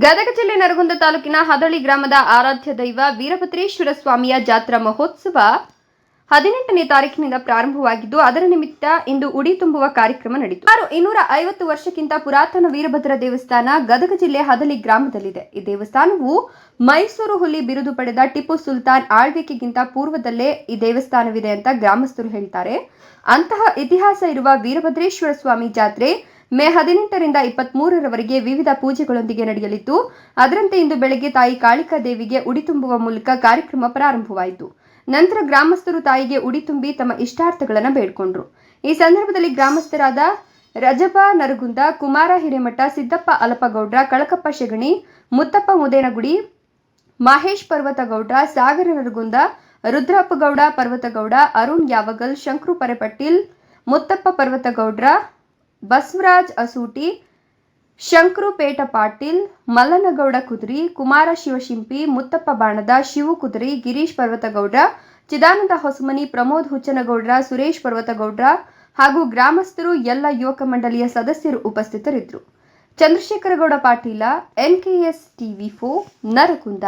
ಗದಗ ಜಿಲ್ಲೆ ನರಗುಂದ ತಾಲೂಕಿನ ಹದಳಿ ಗ್ರಾಮದ ಆರಾಧ್ಯ ದೈವ ವೀರಭದ್ರೇಶ್ವರ ಸ್ವಾಮಿಯ ಜಾತ್ರಾ ಮಹೋತ್ಸವ ಹದಿನೆಂಟನೇ ತಾರೀಕಿನಿಂದ ಪ್ರಾರಂಭವಾಗಿದ್ದು, ಅದರ ನಿಮಿತ್ತ ಇಂದು ಉಡಿ ತುಂಬುವ ಕಾರ್ಯಕ್ರಮ ನಡೆಯಿತು ಸುಮಾರು ಇನ್ನೂರ ಐವತ್ತು ವರ್ಷಕ್ಕಿಂತ ಪುರಾತನ ವೀರಭದ್ರ ದೇವಸ್ಥಾನ ಗದಗ ಜಿಲ್ಲೆ ಹದಲಿ ಗ್ರಾಮದಲ್ಲಿದೆ. ಈ ದೇವಸ್ಥಾನವು ಮೈಸೂರು ಹುಲಿ ಬಿರುದು ಪಡೆದ ಟಿಪ್ಪು ಸುಲ್ತಾನ್ ಆಳ್ವಿಕೆಗಿಂತ ಪೂರ್ವದಲ್ಲೇ ಈ ದೇವಸ್ಥಾನವಿದೆ ಅಂತ ಗ್ರಾಮಸ್ಥರು ಹೇಳ್ತಾರೆ. ಅಂತಹ ಇತಿಹಾಸ ಇರುವ ವೀರಭದ್ರೇಶ್ವರ ಸ್ವಾಮಿ ಜಾತ್ರೆ ಮೇ ಹದಿನೆಂಟರಿಂದ ಇಪ್ಪತ್ತ್ ಮೂರರವರೆಗೆ ವಿವಿಧ ಪೂಜೆಗಳೊಂದಿಗೆ ನಡೆಯಲಿದ್ದು, ಅದರಂತೆ ಇಂದು ಬೆಳಗ್ಗೆ ತಾಯಿ ಕಾಳಿಕಾ ದೇವಿಗೆ ಉಡಿ ತುಂಬುವ ಮೂಲಕ ಕಾರ್ಯಕ್ರಮ ಪ್ರಾರಂಭವಾಯಿತು. ನಂತರ ಗ್ರಾಮಸ್ಥರು ತಾಯಿಗೆ ಉಡಿ ತುಂಬಿ ತಮ್ಮ ಇಷ್ಟಾರ್ಥಗಳನ್ನು ಬೇಡ್ಕೊಂಡ್ರು. ಈ ಸಂದರ್ಭದಲ್ಲಿ ಗ್ರಾಮಸ್ಥರಾದ ರಜಪ ನರಗುಂದ, ಕುಮಾರ ಹಿರೇಮಠ, ಸಿದ್ದಪ್ಪ ಅಲಪಗೌಡ್ರ, ಕಳಕಪ್ಪ ಶೆಗಣಿ, ಮುತ್ತಪ್ಪ ಮುದೇನಗುಡಿ, ಮಹೇಶ್ ಪರ್ವತಗೌಡ, ಸಾಗರ ನರಗುಂದ, ರುದ್ರಪ್ಪಗೌಡ ಪರ್ವತಗೌಡ, ಅರುಣ್ ಯಾವಗಲ್, ಶಂಕ್ರು ಪರೆಪಟ್ಟಿಲ್, ಮುತ್ತಪ್ಪ ಪರ್ವತಗೌಡ್ರ ಬಸವರಾಜ್ ಅಸೂಟಿ ಶಂಕ್ರುಪೇಟ ಪಾಟೀಲ್, ಮಲ್ಲನಗೌಡ ಕುದುರಿ, ಕುಮಾರ ಶಿವಶಿಂಪಿ, ಮುತ್ತಪ್ಪ ಬಾಣದ, ಶಿವು ಕುದುರಿ, ಗಿರೀಶ್ ಪರ್ವತಗೌಡ್ರ, ಚಿದಾನಂದ ಹೊಸಮನಿ, ಪ್ರಮೋದ್ ಹುಚ್ಚನಗೌಡ್ರ, ಸುರೇಶ್ ಪರ್ವತಗೌಡ್ರ ಹಾಗೂ ಗ್ರಾಮಸ್ಥರು ಎಲ್ಲ ಯುವಕ ಮಂಡಳಿಯ ಸದಸ್ಯರು ಉಪಸ್ಥಿತರಿದ್ದರು. ಚಂದ್ರಶೇಖರಗೌಡ ಪಾಟೀಲ ಎನ್ಕೆಎಸ್ ಟಿವಿ ಫೋ ನರಗುಂದ.